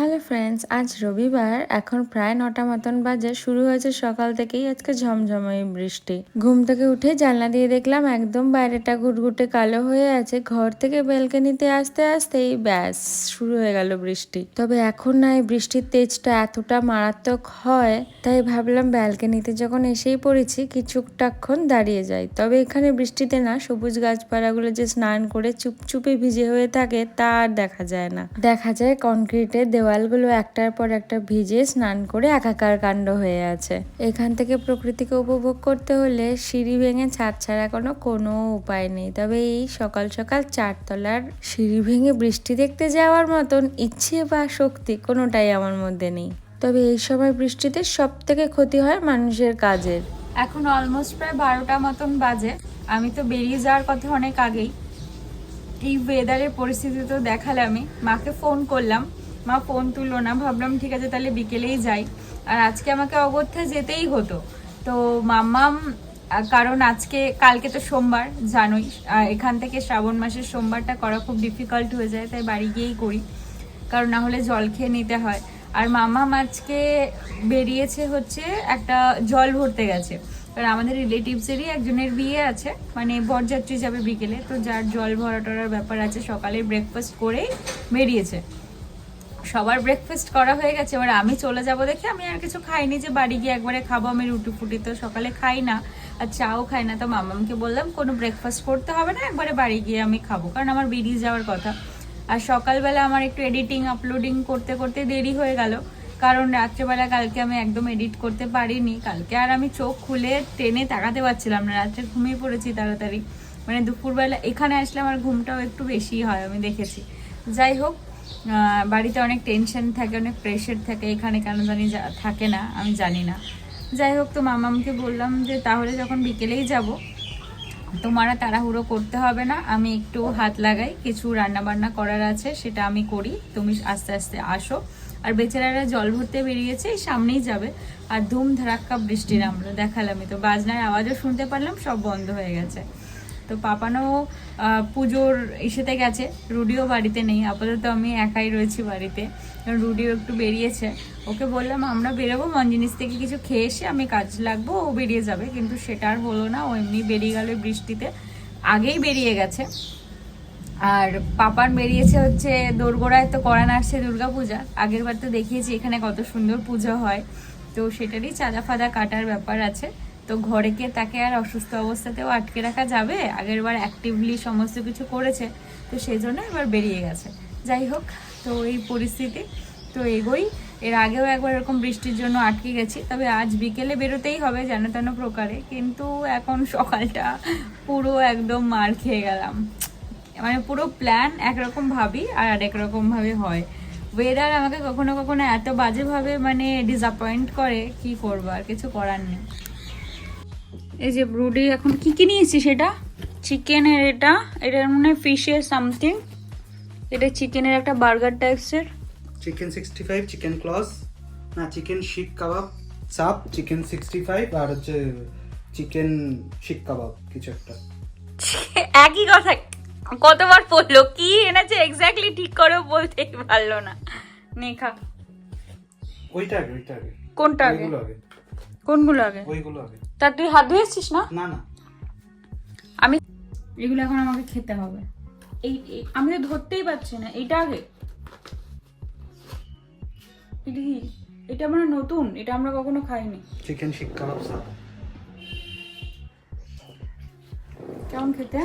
Hello friends, আজ রবিবার, এখন প্রায় নটা মতন বাজে, শুরু হয়েছে সকাল থেকেই আজকে ঝমঝমাই বৃষ্টি। ঘুম থেকে উঠে জানলা দিয়ে দেখলাম একদম বাইরেটা ঘুটঘুটে কালো হয়ে আছে, ঘর থেকে বেলকানিতে আসতে আসতেই ব্যাস, শুরু হয়ে গেল বৃষ্টি। তবে এখন না এই বৃষ্টির তেজটা এতটা মারাত্মক হয়, তাই ভাবলাম ব্যালকানিতে যখন এসেই পড়েছি, কিছুটাক্ষণ দাঁড়িয়ে যাই। তবে এখানে বৃষ্টিতে না সবুজ গাছপালাগুলো যে স্নান করে চুপচুপে ভিজে হয়ে থাকে, তা আর দেখা যায় না। দেখা যায় কনক্রিটের দেওয়ালগুলো একটার পর একটা ভিজে স্নান করে একাকার কাণ্ড হয়ে আছে। এখান থেকে প্রকৃতিকে উপভোগ করতে হলে সিঁড়ি ভেঙে ছাদ ছাড়া কোনো কোনো উপায় নেই। তবে এই সকাল সকাল চারতলার সিঁড়ি ভেঙে বৃষ্টি দেখতে যাওয়ার মতন ইচ্ছে বা শক্তি কোনোটাই আমার মধ্যে নেই। তবে এই সময় বৃষ্টিতে সব থেকে ক্ষতি হয় মানুষের কাজের। এখন অলমোস্ট প্রায় বারোটা মতন বাজে। আমি তো বেরিয়ে যাওয়ার কথা অনেক আগেই। এই ওয়েদারের পরিস্থিতি তো দেখালে আমি। মাকে ফোন করলাম। মা ফোন তুললো না, ভাবলাম ঠিক আছে তাহলে বিকেলেই যাই। আর আজকে আমাকে অগত্যা যেতেই হতো। তো মাম্মাম কারণ আজকে, কালকে তো সোমবার, জানোই এখান থেকে শ্রাবণ মাসের সোমবারটা করা খুব ডিফিকাল্ট হয়ে যায়, তাই বাড়ি গিয়েই করি। কারণ না হলে জল খেয়ে নিতে হয়। আর মামাম আজকে বেরিয়েছে হচ্ছে একটা জল ভরতে গেছে। কারণ আমাদের রিলেটিভসেরই একজনের বিয়ে আছে মানে বরযাত্রী যাবে বিকেলে, তো যার জল ভরা টরার ব্যাপার আছে সকালে ব্রেকফাস্ট করেই বেরিয়েছে। সবার ব্রেকফাস্ট করা হয়ে গেছে, এবার আমি চলে যাব দেখে আমি আর কিছু খাইনি যে বাড়ি গিয়ে একবারে খাব, আমি রুটি ফুটি তো সকালে খাই না আর চাও খাই না। তো মামামকে বললাম, কোনো ব্রেকফাস্ট করতে হবে না, একবারে বাড়ি গিয়ে আমি খাব। কারণ আমার বেরিয়ে যাওয়ার কথা। আর সকালবেলা আমার একটু এডিটিং আপলোডিং করতে করতে দেরি হয়ে গেল। কারণ রাত্রেবেলা কালকে আমি একদম এডিট করতে পারিনি। কালকে আর আমি চোখ খুলে টেনে তাকাতে পারছিলাম না, রাত্রে ঘুমিয়ে পড়েছি তাড়াতাড়ি। মানে দুপুরবেলা এখানে আসলে আমার ঘুমটাও একটু বেশি হয়, আমি দেখেছি। যাই হোক বাড়িতে অনেক টেনশন থাকে, অনেক প্রেশার থাকে, এখানে কেন জানি থাকে না, আমি জানি না। যাই হোক, তো মামামকে বললাম যে, তাহলে যখন বিকেলেই যাব, তোমার তাড়াহুড়ো করতে হবে না, আমি একটু হাত লাগাই, কিছু রান্না বান্না করার আছে, সেটা আমি করি, তুমি আস্তে আস্তে আসো। আর বেচারারা জল ভরতে বেরিয়েছে, এই সামনেই যাবে। আর ধুম ধারাক্কা বৃষ্টি নামলো, দেখালামই তো, বাজনার আওয়াজও শুনতে পারলাম, সব বন্ধ হয়ে গেছে। তো পাপানো পুজোর ইসেতে গেছে, রুডিও বাড়িতে নেই, আপাতত আমি একাই রয়েছি বাড়িতে, কারণ রুডিও একটু বেরিয়েছে। ওকে বললাম, আমরা বেরোবো, মঞ্জিনিস থেকে কিছু খেয়ে এসে আমি কাজ লাগবো, ও বেরিয়ে যাবে। কিন্তু সেটা আর হলো না, ও এমনি বেরিয়ে গেল বৃষ্টিতে, আগেই বেরিয়ে গেছে। আর পাপার বেরিয়েছে হচ্ছে, দোরগোড়ায় তো করান আসছে দুর্গা পূজা আগের বার তো দেখিয়েছি এখানে কত সুন্দর পুজো হয়। তো সেটারই চাঁদা ফাদা কাটার ব্যাপার আছে। তো ঘরে কে তাকে আর অসুস্থ অবস্থাতেও আটকে রাখা যাবে। আগের বার অ্যাক্টিভলি সমস্ত কিছু করেছে, তো সেই জন্য এবার বেরিয়ে গেছে। যাই হোক, তো এই পরিস্থিতি তো এগোই। এর আগেও একবার এরকম বৃষ্টির জন্য আটকে গেছি, তবে আজ বিকেলে বেরোতেই হবে যেন তেন প্রকারে। কিন্তু এখন সকালটা পুরো একদম মার খেয়ে গেলাম। মানে পুরো প্ল্যান একরকম ভাবি আর আরেক রকম ভাবে হয়। ওয়েদার আমাকে কখনো কখনো এত বাজেভাবে মানে ডিসঅ্যাপয়েন্ট করে, কি করব? আর কিছু করার নেই। এই যে ব্রুডি এখন কি কি নিয়েছি সেটা চিকেনের এটা এটার মনে হয় ফিশের সামথিং এটা চিকেনের একটা burger টাইপসের chicken sixty five chicken claws না চিকেন শিক কাবাব চাপ চিকেন সিক্সটি ফাইভ আর হচ্ছে চিকেন শিক কাবাব কিছু একটা। একই কথা কতবার পড়ল কি এনেছে এক্স্যাক্টলি ঠিক করেও বলতেই পারল না। নেখা ওইটা আগে ওইটা আগে। কোনটা আগে। কোনগুলো আগে? ওইগুলো আগে। তা তুই হাত ধুয়েছিস না? না না। আমি এগুলো এখন আমাকে খেতে হবে। এই আমি তো ধরতেই পারছি না এটা আগে। এটা কি এটা মানে নতুন এটা আমরা কখনো খাইনি। চিকেন শিক কাবাব কেমন খেতে?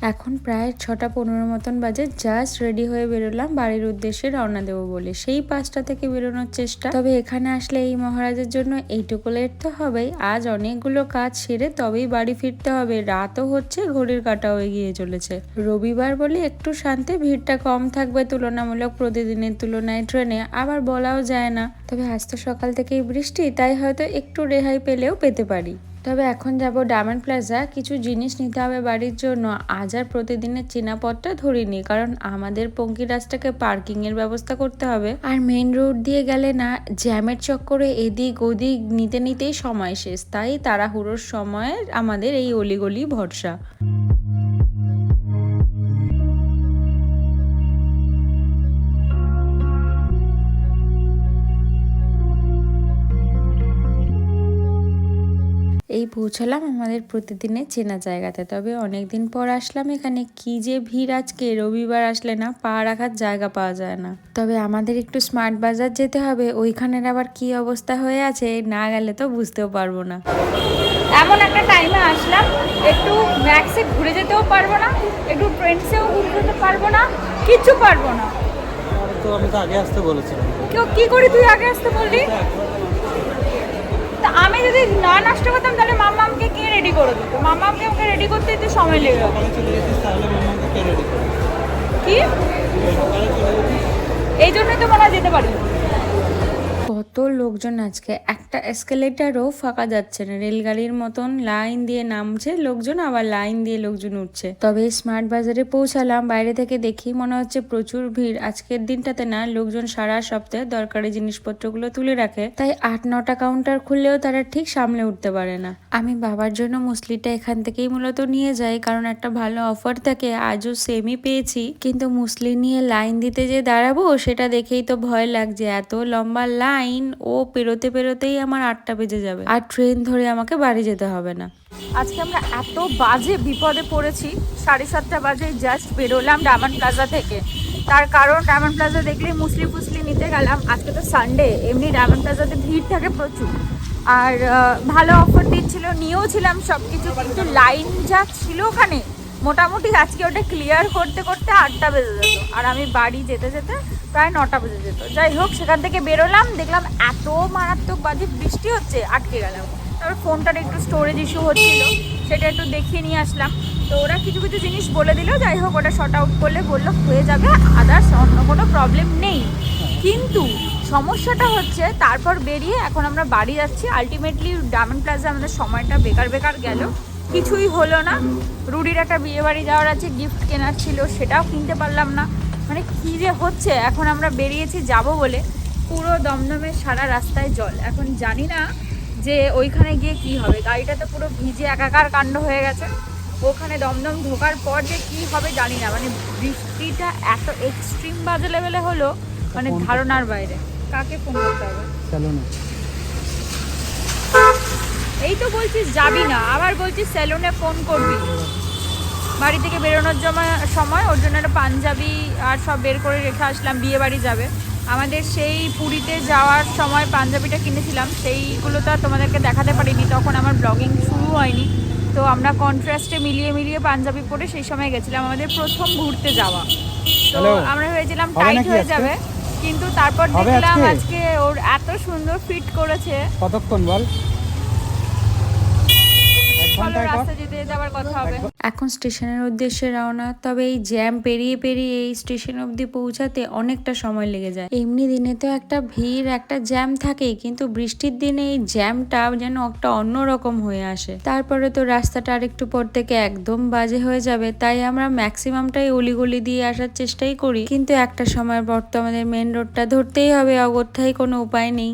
এখন প্রায় ছটা পনেরো মতন বাজে জাস্ট রেডি হয়ে বেরোলাম, বাড়ির উদ্দেশ্যে রওনা দেবো বলে। সেই পাঁচটা থেকে বেরোনোর চেষ্টা। তবে এখানে আসলে এই মহারাজের জন্য এইটুকু লেট তো হবেই। আজ অনেকগুলো কাজ সেরে তবেই বাড়ি ফিরতে হবে। রাতও হচ্ছে, ঘড়ির কাটাও এগিয়ে চলেছে। রবিবার বলে একটু শান্তি, ভিড়টা কম থাকবে তুলনামূলক প্রতিদিনের তুলনায় ট্রেনে, আবার বলাও যায় না। তবে আজ তো সকাল থেকেই বৃষ্টি, তাই হয়তো একটু রেহাই পেলেও পেতে পারি। তবে এখন যাব ডায়মন্ড প্লাজা কিছু জিনিস নিতে হবে বাড়ির জন্য। আজ আর প্রতিদিনের চেনাপথটা ধরিনি, কারণ আমাদের পঙ্কিরাজটাকে পার্কিং এর ব্যবস্থা করতে হবে। আর মেন রোড দিয়ে গেলে না, জ্যামের চক্করে এদিক ওদিক নিতে নিতেই সময় শেষ। তাই তাড়াহুড়োর সময় আমাদের এই অলিগলি ভরসা। পৌঁছালাম আমাদের প্রতিদিনের চেনা জায়গাতে। তবে অনেকদিন পর আসলাম এখানে। কি যে ভিড় আজকে রবিবার আসলে না পা রাখার জায়গা পাওয়া যায় না। তবে আমাদের একটু স্মার্ট বাজার যেতে হবে ওইখানের আবার কি অবস্থা হয়ে আছে না গেলে তো বুঝতেও পারব না। এমন একটা টাইমে আসলাম একটু ম্যাক্সে ঘুরে যেতেও পারব না একটু ট্রেন্ডসেও ঘুরে যেতে পারব না কিচ্ছু পারব না। তো আমি তো আগে আসতে বলেছিলাম। কেউ কি করি তুই আগে আসতে বললি? তা আমি যদি না নষ্ট করতাম তাহলে মাম্মামকে কে রেডি করে দিত? মামা আমাকে রেডি করতে একটু সময় লেগে মামাকে কে এই জন্যই তো মনে যেতে পারি কত লোকজন আজকে। একটা এসকেলেটারও ফাঁকা যাচ্ছে না। রেলগাড়ির মতন লাইন দিয়ে নামছে লোকজন, আবার লাইন দিয়ে লোকজন উঠছে। তবে স্মার্ট বাজারে পৌঁছালাম। বাইরে থেকে দেখি মনে হচ্ছে প্রচুর ভিড়। আজকের দিনটাতে না, লোকজন সারা সপ্তাহে দরকারি জিনিসপত্রগুলো তুলে রাখে। তাই আট, নটা কাউন্টার খুললেও তারা ঠিক সামলে উঠতে পারে না। আমি বাবার জন্য মুসলিটা এখান থেকেই মূলত নিয়ে যাই। কারণ একটা ভালো অফার থাকে, আজও সেমই পেয়েছি। কিন্তু মুসলি নিয়ে লাইন দিতে যে দাঁড়াবো, সেটা দেখেই তো ভয় লাগছে। এত লম্বা লাইন ও পেরোতে পেরোতেই আমার আটটা বেজে যাবে। আর ট্রেন ধরে আমাকে বাড়ি যেতে হবে না। আজকে আমরা এত বাজে বিপদে পড়েছি, সাড়ে সাতটা বাজে জাস্ট বেরোলাম ডায়মন্ড প্লাজা থেকে। তার কারণ ডায়মন্ড প্লাজা দেখলে মুসলি ফুসলি নিতে গেলাম। আজকে তো সানডে এমনি ডায়মন্ড প্লাজাতে ভিড় থাকে প্রচুর। আর ভালো অফার দিচ্ছিল, নিয়েও ছিলাম সব কিছু কিন্তু লাইন যা ছিল ওখানে মোটামুটি আজকে ওটা ক্লিয়ার করতে করতে আটটা বেজে যেত। আর আমি বাড়ি যেতে যেতে প্রায় নটা বেজে যেত। যাই হোক, সেখান থেকে বেরোলাম, দেখলাম এত মারাত্মক বাজে বৃষ্টি হচ্ছে, আটকে গেলাম। তারপর ফোনটার একটু স্টোরেজ ইস্যু হচ্ছিল, সেটা একটু দেখিয়ে নিয়ে আসলাম। তো ওরা কিছু কিছু জিনিস বলে দিল, যাই হোক, ওটা শর্ট আউট করলে বলল, হয়ে যাবে আদার্স অন্য কোনো প্রবলেম নেই। কিন্তু সমস্যাটা হচ্ছে, তারপর বেরিয়ে এখন আমরা বাড়ি যাচ্ছি। আলটিমেটলি ডায়মন্ড প্লাজা আমাদের সময়টা বেকার বেকার গেল। কিছুই হলো না। রুডির একটা বিয়ে বাড়ি যাওয়ার আছে গিফট কেনার ছিল সেটাও কিনতে পারলাম না। মানে কী যে হচ্ছে এখন আমরা বেরিয়েছি যাব বলে। পুরো দমদমের সারা রাস্তায় জল। এখন জানি না যে ওইখানে গিয়ে কি হবে। গাড়িটা তো পুরো ভিজে একাকার কাণ্ড হয়ে গেছে। ওখানে দমদম ঢোকার পর যে কি হবে জানি না। মানে বৃষ্টিটা এত এক্সট্রিম বাজে লেভেলে হলো মানে ধারণার বাইরে। কাকে ফোন করতে হবে? এই তো বলছিস যাবি না আবার বলছিস স্যালুনে ফোন করবি। বাড়ি থেকে বেরোনোর জমা সময় ওর জন্য একটা পাঞ্জাবি আর সব বের করে রেখে আসলাম বিয়ে বাড়ি যাবে। আমাদের সেই পুরীতে যাওয়ার সময় পাঞ্জাবিটা কিনেছিলাম সেইগুলো তো আর তোমাদেরকে দেখাতে পারিনি তখন আমার ব্লগিং শুরু হয়নি। তো আমরা কন্ট্রাস্টে মিলিয়ে মিলিয়ে পাঞ্জাবি পরে সেই সময় গেছিলাম আমাদের প্রথম ঘুরতে যাওয়া। তো আমরা ভেবেছিলাম টাইট হয়ে যাবে কিন্তু তারপর দেখলাম আজকে? আজকে ওর এত সুন্দর ফিট করেছে। কতক্ষণ বল এক চলো ঘন্টায় কর রাস্তা যেতে যেতে আবার কথা হবে এখন স্টেশনের উদ্দেশ্যে রওনা তবে এই জ্যাম পেরিয়ে পেরিয়ে এই স্টেশন অবধি পৌঁছাতে অনেকটা সময় লেগে যায়। এমনি দিনে তো একটা ভিড় একটা জ্যাম থাকেই কিন্তু বৃষ্টির দিনে এই জ্যামটা যেন একটা অন্যরকম হয়ে আসে। তারপরে তো রাস্তাটা আরেকটু পর থেকে একদম বাজে হয়ে যাবে তাই আমরা ম্যাক্সিমামটাই অলিগলি দিয়ে আসার চেষ্টাই করি। কিন্তু একটা সময়ের পর তো আমাদের মেন রোডটা ধরতেই হবে অগত্যাই কোনো উপায় নেই।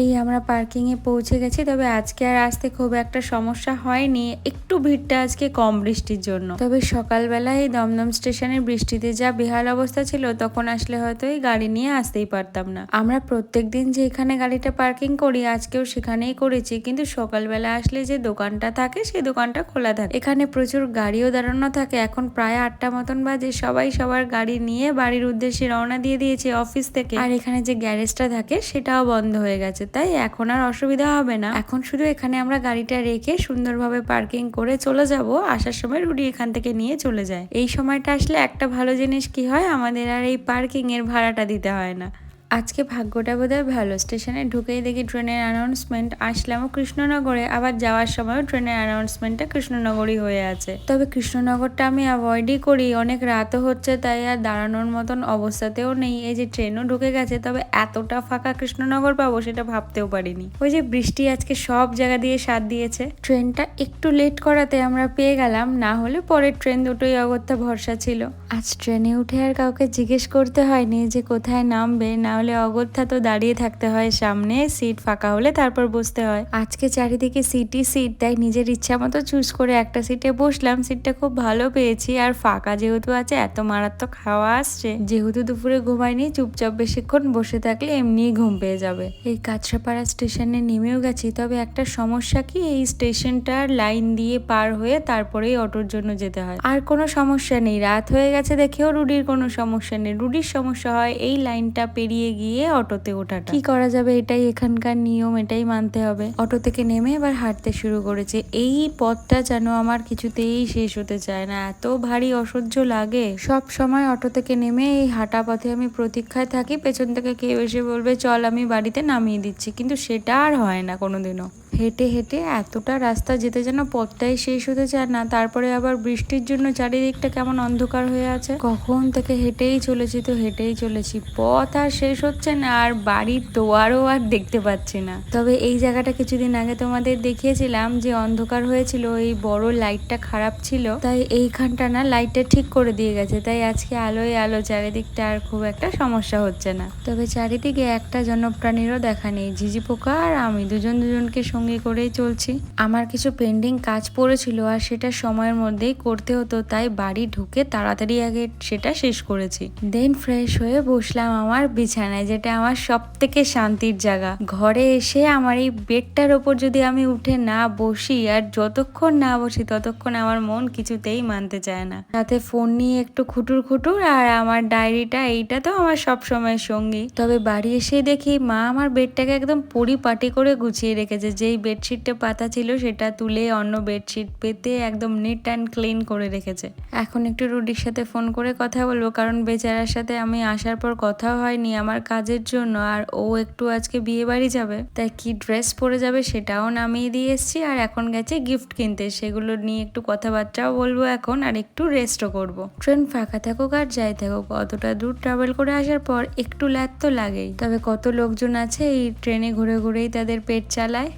এই আমরা পার্কিংয়ে পৌঁছে গেছি, তবে আজকে আর আসতে খুব একটা সমস্যা হয়নি। একটু ভিড়টা আজকে কম বৃষ্টির জন্য। তবে সকালবেলায় এই দমদম স্টেশনের বৃষ্টিতে যা বেহাল অবস্থা ছিল, তখন আসলে হয়তো এই গাড়ি নিয়ে আসতেই পারতাম না। আমরা প্রত্যেক দিন যে এখানে গাড়িটা পার্কিং করি, আজকেও সেখানেই করেছি। কিন্তু সকালবেলা আসলে যে দোকানটা থাকে, সেই দোকানটা খোলা থাকে। এখানে প্রচুর গাড়িও দাঁড়ানো থাকে। এখন প্রায় আটটা মতন বাজে। সবাই সবার গাড়ি নিয়ে বাড়ির উদ্দেশ্যে রওনা দিয়ে দিয়েছে অফিস থেকে। আর এখানে যে গ্যারেজটা থাকে, সেটাও বন্ধ হয়ে গেছে। তাই এখন আর অসুবিধা হবে না। এখন শুধু এখানে আমরা গাড়িটা রেখে সুন্দরভাবে পার্কিং করে চলে যাব। আসার সময় রুডি এখান থেকে নিয়ে চলে যায়। এই সময়টা আসলে একটা ভালো জিনিস কি হয়? আমাদের আর এই পার্কিং এর ভাড়াটা দিতে হয় না। আজকে ভাগ্যটা বোধহয় ভালো। স্টেশনে ঢুকেই দেখি ট্রেনের অ্যানাউন্সমেন্ট আসলামও কৃষ্ণনগরে। আবার যাওয়ার সময়ও ট্রেনের অ্যানাউন্সমেন্টটা কৃষ্ণনগরই হয়ে আছে। তবে কৃষ্ণনগরটা আমি অ্যাভয়েডই করি। অনেক রাতও হচ্ছে, তাই আর দাঁড়ানোর মতন অবস্থাতেও নেই। এই যে ট্রেনও ঢুকে গেছে, তবে এতটা ফাঁকা কৃষ্ণনগর পাবো সেটা ভাবতেও পারিনি। ওই যে বৃষ্টি আজকে সব জায়গা দিয়ে সাথ দিয়েছে। ট্রেনটা একটু লেট করাতে আমরা পেয়ে গেলাম, না হলে পরের ট্রেন দুটোই অগত্যা ভরসা ছিল। আজ ট্রেনে উঠে আর কাউকে জিজ্ঞেস করতে হয়নি যে কোথায় নামবে, না হলে অগত্যা তো দাঁড়িয়ে থাকতে হয় সামনে, সিট ফাঁকা হলে তারপর বসতে হয়। আজকে চারিদিকে সিটই সিট, তাই নিজের ইচ্ছা মতো চুজ করে একটা সিটে বসলাম। সিটটা খুব ভালো পেয়েছি, আর ফাঁকা যেহেতু আছে, এত মারাত্মক হাওয়া আসছে। যেহেতু দুপুরে ঘুমাইনি, চুপচাপ বেশিক্ষণ বসে থাকলে এমনিই ঘুম পেয়ে যাবে। এই কাছড়াপাড়া স্টেশনে নেমেও গেছি, তবে একটা সমস্যা কি, এই স্টেশনটার লাইন দিয়ে পার হয়ে তারপরেই অটোর জন্য যেতে হয়। আর কোনো সমস্যা নেই, রাত হয়ে গেছে দেখেও রুডির কোনো সমস্যা নেই। রুডির সমস্যা হয়, এই লাইনটা পেরিয়ে গিয়ে অটোতে ওঠাটা। কি করা যাবে? এটাই এখানকার নিয়ম, এটাই মানতে হবে। অটো থেকে নেমে এবার হাঁটতে শুরু করেছে। এই পথটা যেন আমার কিছুতেই শেষ হতে চায় না। এত ভারী অসহ্য লাগে। সব সময় অটো থেকে নেমে এই হাঁটা পথে আমি প্রতীক্ষায় থাকি। পেছন থেকে কেউ এসে বলবে, চল, আমি বাড়িতে নামিয়ে দিচ্ছি। কিন্তু সেটা আর হয় না কোনোদিনও। হেঁটে হেঁটে এতটা রাস্তা যেতে যেন পথটাই শেষ হতে চায় না। তারপরে আবার বৃষ্টির জন্য চারিদিকটা কেমন অন্ধকার হয়ে আছে। কখন থেকে হেঁটেই চলেছি তো হেঁটেই চলেছি। পথ আর শেষ হচ্ছে না, আর বাড়ির তোয়ারও আর দেখতে পাচ্ছি না। তবে এই জায়গাটা কিছুদিন আগে তোমাদের দেখিয়েছিলাম যে অন্ধকার হয়েছিল, এই বড় লাইটটা খারাপ ছিল। তাই এইখানটা না লাইটটা ঠিক করে দিয়ে গেছে। তাই আজকে আলোয় আলো চারিদিকটা আর খুব একটা সমস্যা হচ্ছে না। তবে চারিদিকে একটা জনপ্রাণীরও দেখা নেই, ঝিঝি পোকা আর আমি। দুজন দুজনকে সঙ্গে করেই চলছি। আমার কিছু পেন্ডিং কাজ পড়েছিল আর সেটা সময়ের মধ্যেই করতে হতো, তাই বাড়ি ঢুকে তাড়াতাড়ি আগে সেটা শেষ করেছি। দেন ফ্রেশ হয়ে বসলাম আমার বিছানায়, যেটা আমার সব থেকে শান্তির জায়গা। ঘরে এসে আমার এই বেডটার ওপর যদি আমি উঠে না বসি আর যতক্ষণ না বসি ততক্ষণ আমার মন কিছুতেই মানতে চায় না। সাথে ফোন নিয়ে একটু খুটুর খুটুর আর আমার ডায়েরিটা এইটা তো আমার সব সময় সঙ্গী। তবে বাড়ি এসে দেখি মা আমার বেডটাকে একদম পরিপাটি করে গুছিয়ে রেখেছে, যেই বেডশিটটা পাতা ছিল সেটা তুলে অন্য বেডশিট পেতে একদম নিট অ্যান্ড ক্লিন করে রেখেছে। এখন একটু রুডির সাথে ফোন করে কথা বলব, কারণ বেচারার সাথে আমি আসার পর কথাও হয়নি আমার কাজের জন্য, আর ও একটু আজকে বিয়ে বাড়ি যাবে, তাই কি ড্রেস পরে যাবে সেটাও নামিয়ে দিয়ে এসছি, আর এখন গেছে গিফট কিনতে। সেগুলো নিয়ে একটু কথাবার্তাও বলব এখন, আর একটু রেস্টও করব। ট্রেন ফাঁকা থাকুক আর যাই থাকুক, অতটা দূর ট্রাভেল করে আসার পর একটু ল্যাদ তো লাগেই। তবে কত লোকজন আছে এই ট্রেনে ঘুরে ঘুরেই তাদের পেট চালায়?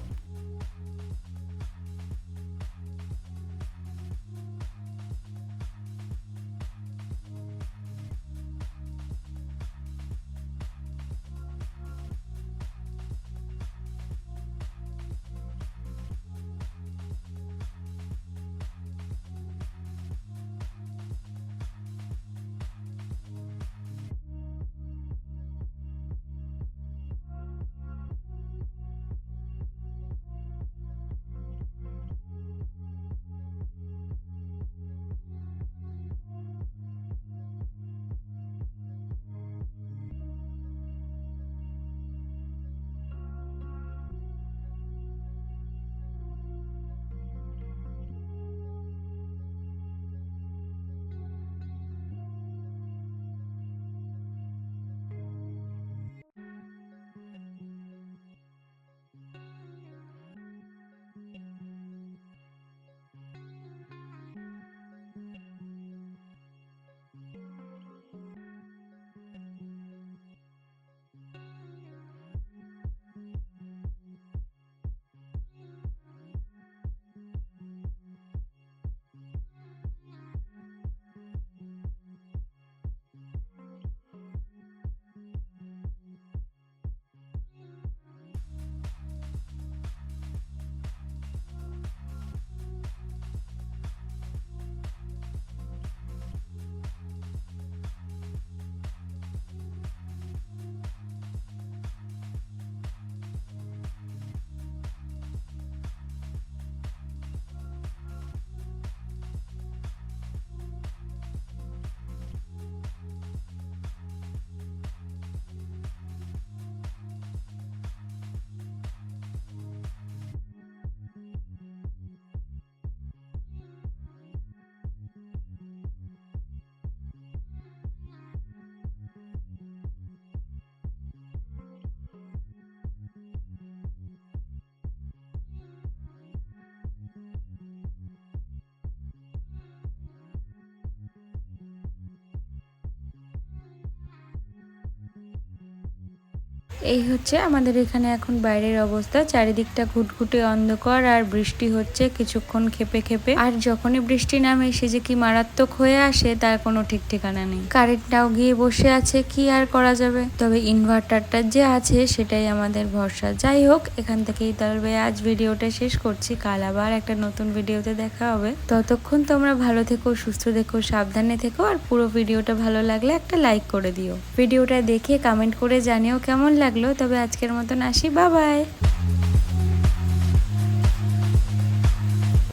এই হচ্ছে আমাদের এখানে এখন বাইরের অবস্থা। চারিদিকটা ঘুটঘুটে অন্ধকার আর বৃষ্টি হচ্ছে কিছুক্ষণ খেপে খেপে। আর যখনই বৃষ্টি নামে সে যে কি মারাত্মক হয়ে আসে, তার কোনো ঠিক ঠিকানা নেই। কারেন্টটাও গিয়ে বসে আছে, কি আর করা যাবে? তবে ইনভার্টারটা যে আছে, সেটাই আমাদের ভরসা। যাই হোক, এখান থেকেই তবে আজ ভিডিওটা শেষ করছি। কাল আবার একটা নতুন ভিডিওতে দেখা হবে। ততক্ষণ তোমরা ভালো থেকো, সুস্থ থেকো, সাবধানে থেকো, আর পুরো ভিডিওটা ভালো লাগলে একটা লাইক করে দিও। ভিডিওটা দেখে কমেন্ট করে জানিও কেমন লাগল তবে আজকের মতন আসি বাবাই